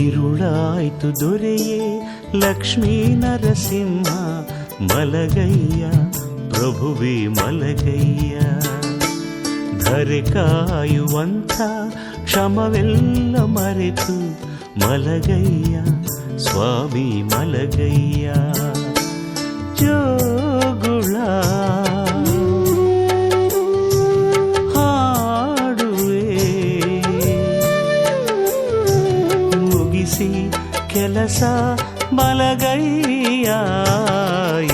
ഇരുളായിത്തു ದೊರೆಯೇ ಲಕ್ಷ್ಮೀ ನರಸಿಂಹ ಮಲಗಯ್ಯ, ಪ್ರಭುವಿ ಮಲಗಯ್ಯ. ಧರೆ ಕಾಯುವಂಥ ಕ್ಷಮವೆಲ್ಲ ಮರೆತು ಮಲಗಯ್ಯ, ಸ್ವಾಮಿ ಮಲಗಯ್ಯ. ಜೋ ಕೆಲಸ ಬಲಗೈಯ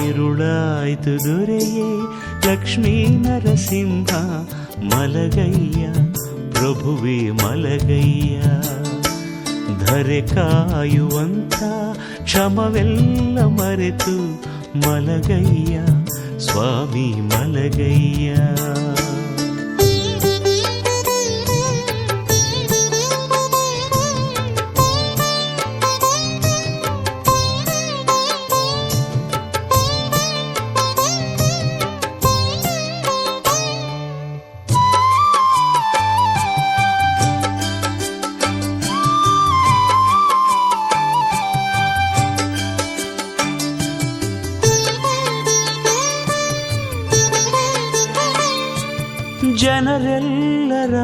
ಇರುಳಾಯ್ತು ದೊರೆಯೇ ಲಕ್ಷ್ಮೀ ನರಸಿಂಹ ಮಲಗಯ್ಯ ಪ್ರಭುವೇ ಮಲಗಯ್ಯ ಧರೆ ಕಾಯುವಂಥ ಕ್ಷಮವೆಲ್ಲ ಮರೆತು ಮಲಗಯ್ಯ ಸ್ವಾಮಿ ಮಲಗಯ್ಯ ಜನರೆಲ್ಲರ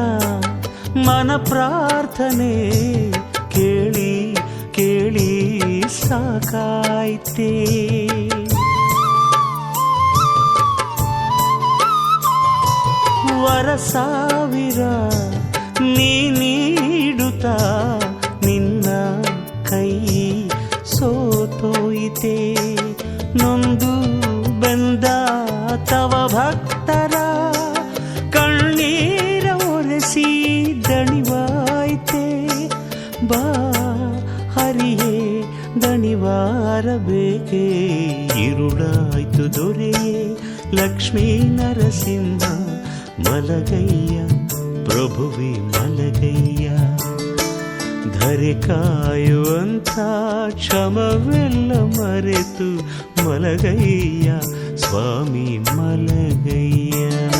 ಮನ ಪ್ರಾರ್ಥನೆ ಕೇಳಿ ಕೇಳಿ ಸಾಕಾಯ್ತೇ. ವರ ಸಾವಿರ ನೀ ನೀಡುತ್ತಾ ನಿನ್ನ ಕೈ ಸೋತೋಯಿತೆ. ನೊಂದು ಬಂದ ತವ ಭಕ್ತರ ದಣಿವಾರಬೇಕೇ ಇರುಳಾಯ್ತು ದೊರೆಯೇ ಲಕ್ಷ್ಮೀ ನರಸಿಂಹ, ಮಲಗಯ್ಯ, ಪ್ರಭುವಿ ಮಲಗಯ್ಯ. ಧರೆ ಕಾಯುವಂಥ ಕ್ಷಮವೆಲ್ಲ ಮರೆತು ಮಲಗಯ್ಯ, ಸ್ವಾಮಿ ಮಲಗಯ್ಯ.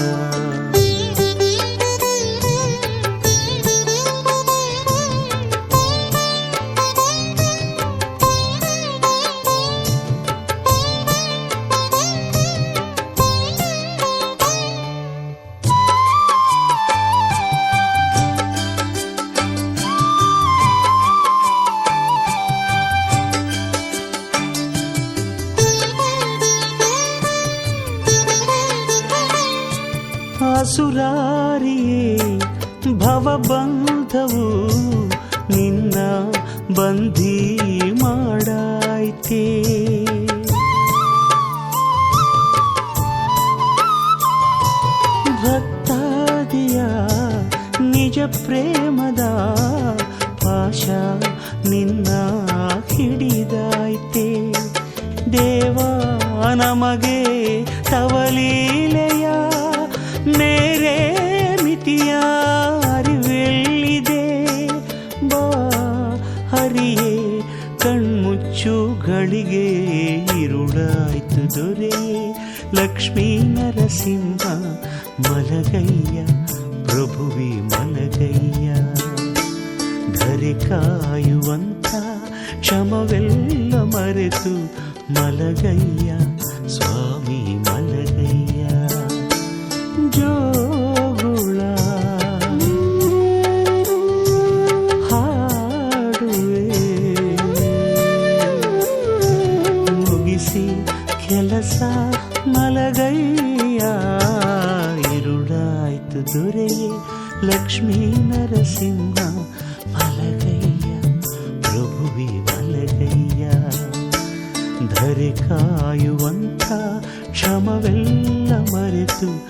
ಅಸುರಾರಿಯೇ ಭವಬಂಧವು ನಿನ್ನ ಬಂಧಿ ಮಾಡಾಯ್ತೇ. ಭಕ್ತಾದಿಯ ನಿಜ ಪ್ರೇಮದ ಪಾಶ ನಿನ್ನ ಹಿಡಿದಾಯ್ತೆ. ದೇವ ನಮಗೆ ತವಲೀಲೆಯ ಲಕ್ಷ್ಮೀ ನರಸಿಂಹ, ಮಲಗಯ್ಯ, ಪ್ರಭುವಿ ಮಲಗಯ್ಯ. ಧರೆ ಕಾಯುವಂಥ ಕ್ಷಮವೆಲ್ಲ ಮರೆತು ಮಲಗಯ್ಯ, ಸ್ವಾಮಿ ಮಲಗಯ್ಯ. ಜೋಗುಳ ಹಾಡುವೆ. ಮುಗಿಸಿ ಕೆಲಸ ಮಲಗಯ್ಯ. ಇರುಳಾಯ್ತು ದೊರೆಯೇ ಲಕ್ಷ್ಮೀ ನರಸಿಂಹ. ಮಲಗಯ್ಯ ಪ್ರಭುವಿ ಮಲಗಯ್ಯ. ಧರೆ ಕಾಯುವಂಥ ಕ್ಷಮವೆಲ್ಲ ಮರೆತು